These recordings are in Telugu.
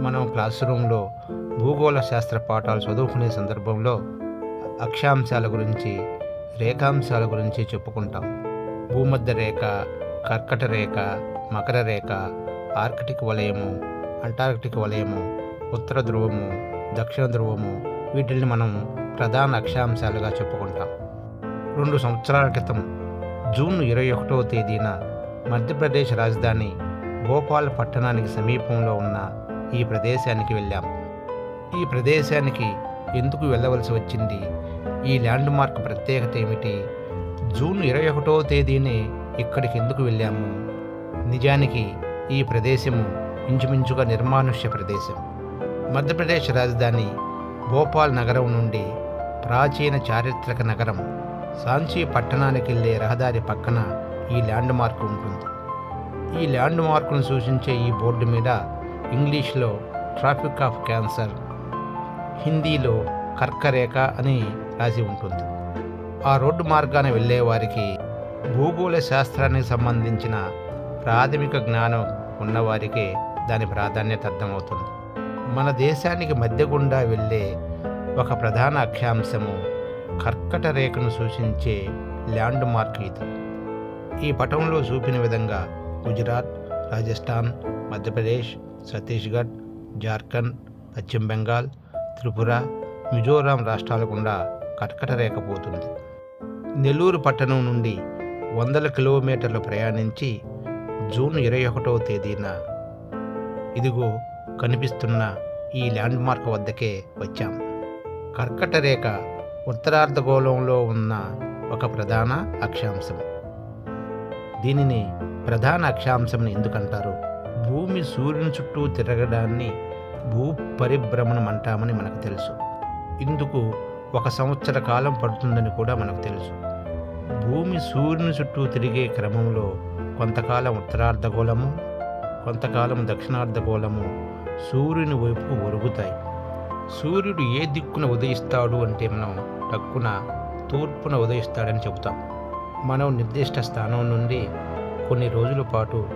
మనం క్లాస్ రూమ్లో భూగోళ శాస్త్ర పాఠాలు చదువుకునే సందర్భంలో అక్షాంశాల గురించి రేఖాంశాల గురించి చెప్పుకుంటాం. భూమధ్య రేఖ కర్కట రేఖ మకర రేఖ ఆర్కిటిక్ వలయము అంటార్కిటిక్ వలయము ఉత్తర ధ్రువము దక్షిణ ధ్రువము వీటిని మనం ప్రధాన అక్షాంశాలుగా చెప్పుకుంటాం. రెండు సంవత్సరాల క్రితం జూన్ ఇరవై ఒకటవ తేదీన మధ్యప్రదేశ్ రాజధాని భోపాల్ పట్టణానికి సమీపంలో ఉన్న ఈ ప్రదేశానికి వెళ్ళాం. ఈ ప్రదేశానికి ఎందుకు వెళ్ళవలసి వచ్చింది? ఈ ల్యాండ్ మార్క్ ప్రత్యేకత ఏమిటి? జూన్ ఇరవై ఒకటో తేదీనే ఇక్కడికి ఎందుకు వెళ్ళాము? నిజానికి ఈ ప్రదేశము ఇంచుమించుగా నిర్మానుష్య ప్రదేశం. మధ్యప్రదేశ్ రాజధాని భోపాల్ నగరం నుండి ప్రాచీన చారిత్రక నగరం సాంచీ పట్టణానికి వెళ్ళే రహదారి పక్కన ఈ ల్యాండ్ మార్క్ ఉంటుంది. ఈ ల్యాండ్ మార్కును సూచించే ఈ బోర్డు మీద ఇంగ్లీష్లో ట్రాఫిక్ ఆఫ్ క్యాన్సర్ హిందీలో కర్కరేఖ అని రాసి ఉంటుంది. ఆ రోడ్డు మార్గాన వెళ్ళేవారికి భూగోళ శాస్త్రానికి సంబంధించిన ప్రాథమిక జ్ఞానం ఉన్నవారికే దాని ప్రాధాన్యత అర్థమవుతుంది. మన దేశానికి మధ్య గుండా వెళ్ళే ఒక ప్రధాన అక్షాంశము కర్కట రేఖను సూచించే ల్యాండ్ మార్క్ ఇది. ఈ పటంలో చూపిన విధంగా గుజరాత్ రాజస్థాన్ మధ్యప్రదేశ్ ఛత్తీస్గఢ్ జార్ఖండ్ పశ్చిమ బెంగాల్ త్రిపుర మిజోరాం రాష్ట్రాల గుండా కటకట రేకపోతుంది నెల్లూరు పట్టణం నుండి వందల కిలోమీటర్లు ప్రయాణించి జూన్ ఇరవై ఒకటవ తేదీన ఇదిగో కనిపిస్తున్న ఈ ల్యాండ్ మార్క్ వద్దకే వచ్చాం. కర్కట రేఖ ఉత్తరార్ధగోళంలో ఉన్న ఒక ప్రధాన అక్షాంశం. దీనిని ప్రధాన అక్షాంశం ఎందుకంటారు? భూమి సూర్యుని చుట్టూ తిరగడాన్ని భూ పరిభ్రమణం అంటామని మనకు తెలుసు. ఇందుకు ఒక సంవత్సర కాలం పడుతుందని కూడా మనకు తెలుసు. భూమి సూర్యుని చుట్టూ తిరిగే క్రమంలో కొంతకాలం ఉత్తరార్ధగోళము కొంతకాలం దక్షిణార్ధగోళము సూర్యుని వైపు ఒరుగుతాయి. సూర్యుడు ఏ దిక్కున ఉదయిస్తాడు అంటే మనం టక్కున తూర్పున ఉదయిస్తాడని చెబుతాం. మనం నిర్దిష్ట స్థానం నుండి కొన్ని రోజుల పాటు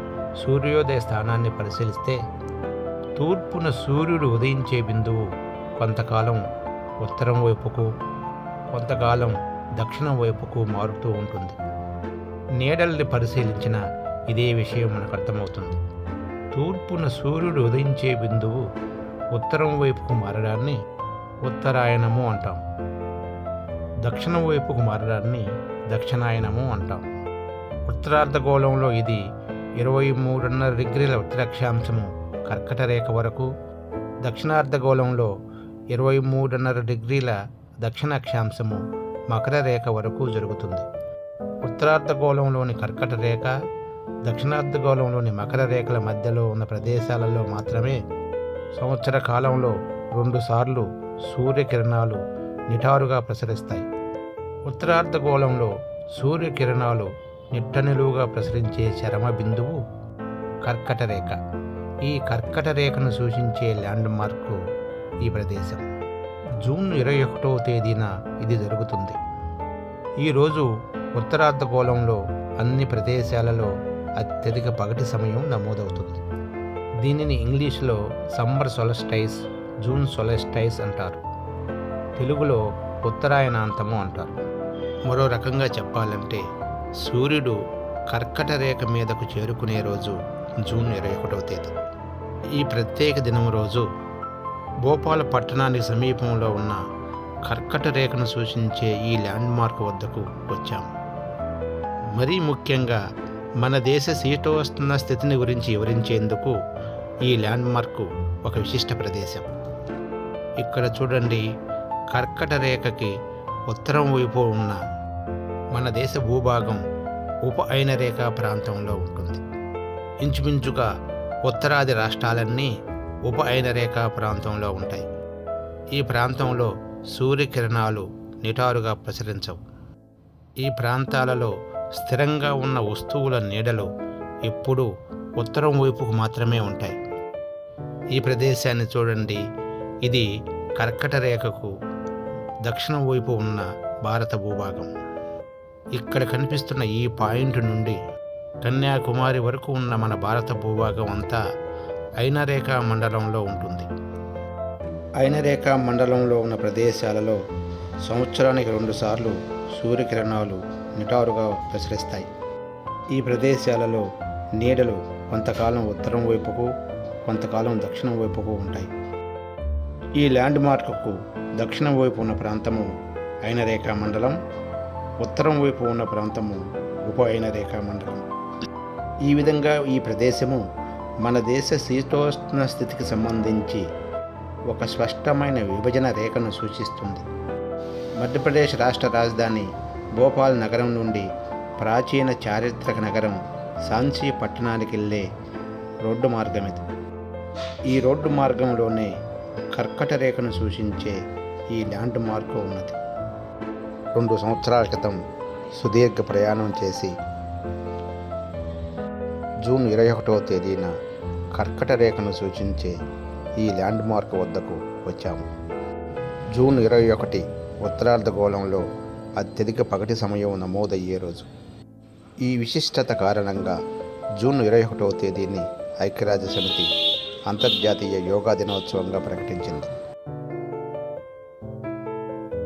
సూర్యోదయ స్థానాన్ని పరిశీలిస్తే తూర్పున సూర్యుడు ఉదయించే బిందువు కొంతకాలం ఉత్తరం వైపుకు కొంతకాలం దక్షిణం వైపుకు మారుతూ ఉంటుంది. నీడల్ని పరిశీలించిన ఇదే విషయం మనకు అర్థమవుతుంది. తూర్పున సూర్యుడు ఉదయించే బిందువు ఉత్తరం వైపుకు మారడాన్ని ఉత్తరాయణము అంటాం. దక్షిణం వైపుకు మారడాన్ని దక్షిణాయనము అంటాం. ఉత్తరార్ధగోళంలో ఇది ఇరవై మూడున్నర డిగ్రీల ఉత్తరాక్షాంశము కర్కట రేఖ వరకు. దక్షిణార్ధగోళంలో ఇరవై మూడున్నర డిగ్రీల దక్షిణాక్షాంశము మకర రేఖ వరకు జరుగుతుంది. ఉత్తరార్ధగోళంలోని కర్కట రేఖ దక్షిణార్ధగోళంలోని మకర రేఖల మధ్యలో ఉన్న ప్రదేశాలలో మాత్రమే సంవత్సర కాలంలో రెండుసార్లు సూర్యకిరణాలు నిటారుగా ప్రసరిస్తాయి. ఉత్తరార్ధగోళంలో సూర్యకిరణాలు నిట్టనిలువుగా ప్రసరించే చరమ బిందువు కర్కట రేఖ ఈ కర్కట రేఖను సూచించే ల్యాండ్ మార్కు ఈ ప్రదేశం. జూన్ ఇరవై ఒకటవ తేదీన ఇది జరుగుతుంది. ఈరోజు ఉత్తరార్ధగోళంలో అన్ని ప్రదేశాలలో అత్యధిక పగటి సమయం నమోదవుతుంది. దీనిని ఇంగ్లీష్లో సమ్మర్ సొలస్టైస్ జూన్ సొలస్టైస్ అంటారు. తెలుగులో ఉత్తరాయణాంతము అంటారు. మరో రకంగా చెప్పాలంటే సూర్యుడు కర్కట రేఖ మీదకు చేరుకునే రోజు జూన్ ఇరవై ఒకటవ తేదీ. ఈ ప్రత్యేక దినం రోజు భోపాల పట్టణానికి సమీపంలో ఉన్న కర్కట రేఖను సూచించే ఈ ల్యాండ్ మార్క్ వద్దకు వచ్చాము. మరీ ముఖ్యంగా మన దేశ శీతోష్ణ స్థితిని గురించి వివరించేందుకు ఈ ల్యాండ్ మార్కు ఒక విశిష్ట ప్రదేశం. ఇక్కడ చూడండి కర్కట రేఖకి ఉత్తరం వైపు ఉన్న మన దేశ భూభాగం ఉప అయినరేఖా ప్రాంతంలో ఉంటుంది. ఇంచుమించుగా ఉత్తరాది రాష్ట్రాలన్నీ ఉప అయిన ప్రాంతంలో ఉంటాయి. ఈ ప్రాంతంలో సూర్యకిరణాలు నిటారుగా ప్రసరించవు. ఈ ప్రాంతాలలో స్థిరంగా ఉన్న వస్తువుల నీడలు ఎప్పుడూ ఉత్తరం వైపుకు మాత్రమే ఉంటాయి. ఈ ప్రదేశాన్ని చూడండి. ఇది కర్కట రేఖకు దక్షిణం వైపు ఉన్న భారత భూభాగం. ఇక్కడ కనిపిస్తున్న ఈ పాయింట్ నుండి కన్యాకుమారి వరకు ఉన్న మన భారత భూభాగం అంతా ఐనరేఖ మండలంలో ఉంటుంది. ఐనరేఖ మండలంలో ఉన్న ప్రదేశాలలో సంవత్సరానికి రెండుసార్లు సూర్యకిరణాలు నిటారుగా ప్రసరిస్తాయి. ఈ ప్రదేశాలలో నీడలు కొంతకాలం ఉత్తరం వైపుకు కొంతకాలం దక్షిణం వైపుకు ఉంటాయి. ఈ ల్యాండ్ మార్కుకు దక్షిణం వైపు ఉన్న ప్రాంతము ఐనరేఖ మండలం ఉత్తరం వైపు ఉన్న ప్రాంతము ఉపాయన రేఖా మండలం ఈ విధంగా ఈ ప్రదేశము మన దేశ శీతోష్ణ స్థితికి సంబంధించి ఒక స్పష్టమైన విభజన రేఖను సూచిస్తుంది. మధ్యప్రదేశ్ రాష్ట్ర రాజధాని భోపాల్ నగరం నుండి ప్రాచీన చారిత్రక నగరం సాంచీ పట్టణానికి వెళ్ళే రోడ్డు మార్గం ఇది. ఈ రోడ్డు మార్గంలోనే కర్కట రేఖను సూచించే ఈ ల్యాండ్ మార్క్ ఉన్నది. రెండు సంవత్సరాల క్రితం సుదీర్ఘ ప్రయాణం చేసి జూన్ ఇరవై ఒకటవ తేదీన కర్కట రేఖను సూచించే ఈ ల్యాండ్ మార్క్ వద్దకు వచ్చాము. జూన్ ఇరవై ఒకటి ఉత్తరార్ధగోళంలో అత్యధిక పగటి సమయం నమోదయ్యే రోజు. ఈ విశిష్టత కారణంగా జూన్ ఇరవై ఒకటవ తేదీని ఐక్యరాజ్య సమితి అంతర్జాతీయ యోగా దినోత్సవంగా ప్రకటించింది.